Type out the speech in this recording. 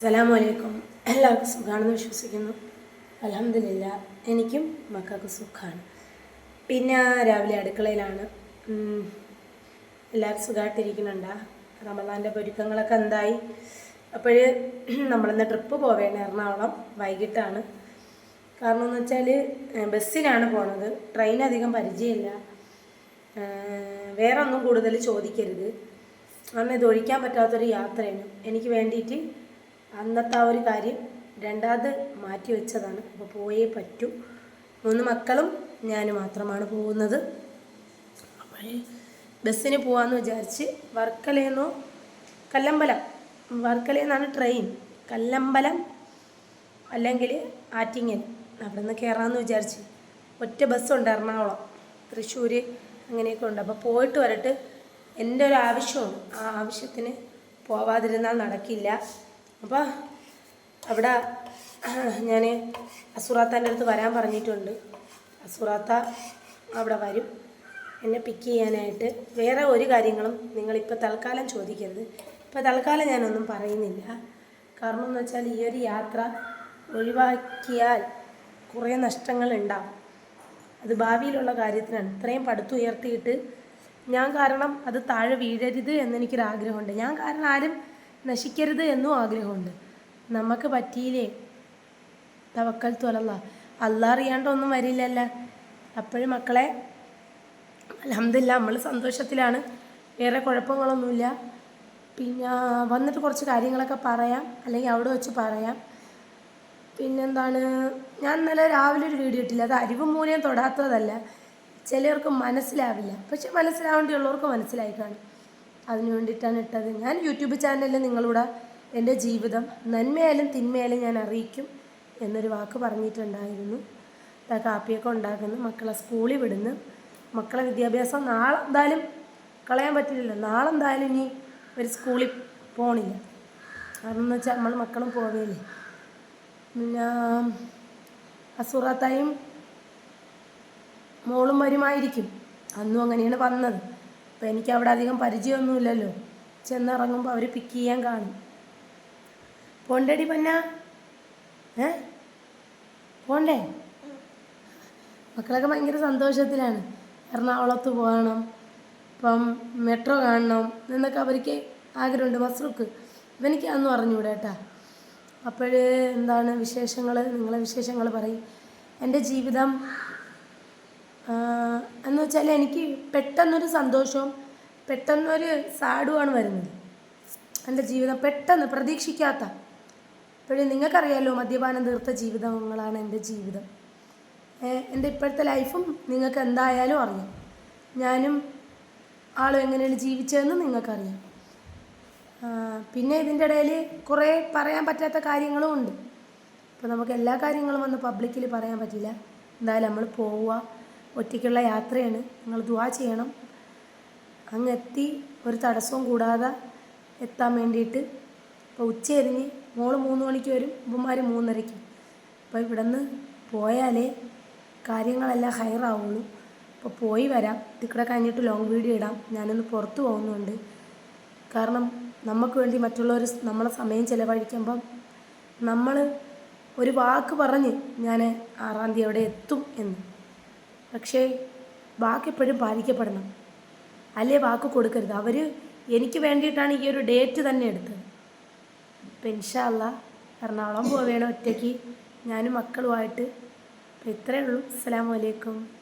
അസ്സലാമു അലൈക്കും എല്ലാവർക്കും സുഖമാണെന്ന് വിശ്വസിക്കുന്നു. അലഹമില്ല എനിക്കും മക്കൾക്ക് സുഖമാണ് പിന്നെ രാവിലെ അടുക്കളയിലാണ്. എല്ലാവരും സുഖമായിട്ടിരിക്കുന്നുണ്ടാ റമദാന്റെ ഒരുക്കങ്ങളൊക്കെ എന്തായി? അപ്പോൾ നമ്മളിന്ന് ട്രിപ്പ് പോവേണ്ട എറണാകുളം. വൈകിട്ടാണ്. കാരണം എന്ന് വെച്ചാൽ ബസ്സിനാണ് പോണത്. ട്രെയിൻ അധികം പരിചയമില്ല. വേറെ ഒന്നും കൂടുതൽ ചോദിക്കരുത്. കാരണം ഇത് ഒഴിക്കാൻ പറ്റാത്തൊരു യാത്രയാണ്. എനിക്ക് വേണ്ടിയിട്ട് അന്നത്തെ ആ ഒരു കാര്യം രണ്ടാമത് മാറ്റി വെച്ചതാണ്. അപ്പോൾ പോയേ പറ്റൂ. മൂന്ന് മക്കളും ഞാൻ മാത്രമാണ് പോകുന്നത്. അപ്പോൾ ബസ്സിന് പോകാമെന്ന് വിചാരിച്ച് വർക്കലേന്നോ കല്ലമ്പലം. വർക്കലേന്നാണ് ട്രെയിൻ കല്ലമ്പലം അല്ലെങ്കിൽ ആറ്റിങ്ങൽ. അവിടെ നിന്ന് കയറാമെന്ന് വിചാരിച്ച്. ഒറ്റ ബസ്സുണ്ട് എറണാകുളം. തൃശ്ശൂർ അങ്ങനെയൊക്കെ ഉണ്ട്. അപ്പോൾ പോയിട്ട് വരട്ട്. എന്റെ ഒരു ആവശ്യമാണ്. ആ ആവശ്യത്തിന് പോവാതിരുന്നാൽ നടക്കില്ല. അപ്പോൾ അവിടെ ഞാൻ അസുറാത്താന്റെ അടുത്ത് വരാൻ പറഞ്ഞിട്ടുണ്ട്. അസുറാത്ത അവിടെ വരും. എന്നെ പിക്ക് ചെയ്യാനായിട്ട് വേറെ ഒരു കാര്യങ്ങളും നിങ്ങളിപ്പോൾ തൽക്കാലം ചോദിക്കരുത്. ഇപ്പോൾ തൽക്കാലം ഞാനൊന്നും പറയുന്നില്ല. കാരണം എന്ന് വെച്ചാൽ ഈ ഒരു യാത്ര ഒഴിവാക്കിയാൽ കുറേ നഷ്ടങ്ങൾ ഉണ്ടാവും. അത് ഭാവിയിലുള്ള കാര്യത്തിനാണ്. ഇത്രയും പടുത്തുയർത്തിയിട്ട് ഞാൻ കാരണം അത് താഴെ വീഴരുത് എന്നെനിക്കൊരാഗ്രഹമുണ്ട് ഞാൻ കാരണം ആരും നശിക്കരുത് എന്നും ആഗ്രഹമുണ്ട്. നമുക്ക് പറ്റിയില്ലേ? തവക്കൽ തുലല്ല അല്ല അറിയാണ്ടൊന്നും വരില്ലല്ല. അപ്പോഴും മക്കളെ അലഹമില്ല നമ്മൾ സന്തോഷത്തിലാണ്. വേറെ കുഴപ്പങ്ങളൊന്നുമില്ല. പിന്നെ വന്നിട്ട് കുറച്ച് കാര്യങ്ങളൊക്കെ പറയാം. അല്ലെങ്കിൽ അവിടെ വെച്ച് പറയാം. പിന്നെന്താണ്? ഞാൻ ഇന്നലെ രാവിലെ ഒരു വീഡിയോ ഇട്ടില്ല. അത് അരിവ് മൂലം തൊടാത്തതല്ല. ചിലർക്ക് മനസ്സിലാവില്ല. പക്ഷെ മനസ്സിലാവേണ്ടിയുള്ളവർക്ക് മനസ്സിലായി കാണും. അതിന് വേണ്ടിയിട്ടാണ് ഇട്ടത്. ഞാൻ യൂട്യൂബ് ചാനലിൽ നിങ്ങളുടെ എന്റെ ജീവിതം നന്മയായാലും തിന്മയായാലും ഞാൻ അറിയിക്കും എന്നൊരു വാക്ക് പറഞ്ഞിട്ടുണ്ടായിരുന്നു. ഇതാ കാപ്പിയൊക്കെ ഉണ്ടാക്കുന്നു. മക്കളെ സ്കൂളിൽ വിടുന്നു. മക്കളെ വിദ്യാഭ്യാസം നാളെ എന്തായാലും കളയാൻ പറ്റില്ലല്ലോ. നാളെ എന്തായാലും ഇനി ഒരു സ്കൂളിൽ പോണില്ല. കാരണം എന്ന് വെച്ചാൽ നമ്മൾ മക്കളും പോവുകയില്ലേ പിന്നെ അസുറാത്തായും മോളും വരുമായിരിക്കും അന്നും അങ്ങനെയാണ് വന്നത്. അപ്പോൾ എനിക്ക് അവിടെ അധികം പരിചയമൊന്നുമില്ലല്ലോ. ചെന്നിറങ്ങുമ്പോൾ അവർ പിക്ക് ചെയ്യാൻ കാണും. പോണ്ടടി പന്ന. ഏ? പോണ്ടേ? മക്കളൊക്കെ ഭയങ്കര സന്തോഷത്തിലാണ്. എറണാകുളത്ത് പോകണം ഇപ്പം മെട്രോ കാണണം എന്നൊക്കെ അവർക്ക് ആഗ്രഹമുണ്ട്. മസ്റുക്ക് ഇവനിക്ക് അതൊന്നും അറിഞ്ഞൂടെ കേട്ടാ. അപ്പോൾ എന്താണ് വിശേഷങ്ങൾ നിങ്ങളെ വിശേഷങ്ങൾ പറയും. എന്റെ ജീവിതം എന്ന് വെച്ചാൽ എനിക്ക് പെട്ടെന്നൊരു സന്തോഷവും പെട്ടെന്നൊരു സാഡുമാണ് വരുന്നത്. എന്റെ ജീവിതം പെട്ടെന്ന് പ്രതീക്ഷിക്കാത്ത ഇപ്പോഴും നിങ്ങൾക്കറിയാലോ മദ്യപാനം തീർത്ത ജീവിതങ്ങളാണ് എന്റെ ജീവിതം. എന്റെ ഇപ്പോഴത്തെ ലൈഫും നിങ്ങൾക്ക് എന്തായാലും അറിയാം. ഞാനും ആളും എങ്ങനെയാണ് ജീവിച്ചതെന്ന് നിങ്ങൾക്കറിയാം. പിന്നെ ഇതിന്റെ ഇടയിൽ കുറേ പറയാൻ പറ്റാത്ത കാര്യങ്ങളും ഉണ്ട്. അപ്പോൾ നമുക്ക് എല്ലാ കാര്യങ്ങളും ഒന്ന് പബ്ലിക്കിൽ പറയാൻ പറ്റില്ല. എന്തായാലും നമ്മൾ പോവുക. ഒറ്റയ്ക്കുള്ള യാത്രയാണ്. നിങ്ങൾ ദുവാ ചെയ്യണം. അങ്ങ് എത്തി ഒരു തടസ്സവും കൂടാതെ എത്താൻ വേണ്ടിയിട്ട്. ഇപ്പോൾ ഉച്ചയരിഞ്ഞ് മോൾ മൂന്ന് മണിക്ക് വരും ഉപ്പന്മാർ മൂന്നരയ്ക്ക്. അപ്പോൾ ഇവിടെ നിന്ന് പോയാലേ കാര്യങ്ങളെല്ലാം ഹയറാവുള്ളൂ അപ്പോൾ പോയി വരാം. ഇതിക്കൂടെ കഴിഞ്ഞിട്ട് ലോങ് വീഡിയോ ഇടാം. ഞാനൊന്ന് പുറത്ത് പോകുന്നുണ്ട്. കാരണം നമുക്ക് വേണ്ടി മറ്റുള്ളവർ നമ്മളെ സമയം ചിലവഴിക്കുമ്പം നമ്മൾ ഒരു വാക്ക് പറഞ്ഞ് ഞാൻ ആറാം തീയതി അവിടെ എത്തും എന്ന്. പക്ഷേ വാക്ക് എപ്പോഴും പാലിക്കപ്പെടണം. അല്ലേ വാക്ക് കൊടുക്കരുത്. അവർ എനിക്ക് വേണ്ടിയിട്ടാണ് ഈ ഒരു ഡേറ്റ് തന്നെ എടുത്തത്. അപ്പം ഇൻഷാല്ല എറണാകുളം പോവുകയാണ് ഒറ്റയ്ക്ക്. ഞാനും മക്കളുമായിട്ട്. അപ്പം ഇത്രയേ ഉള്ളൂ. അസ്സാം അലൈക്കും.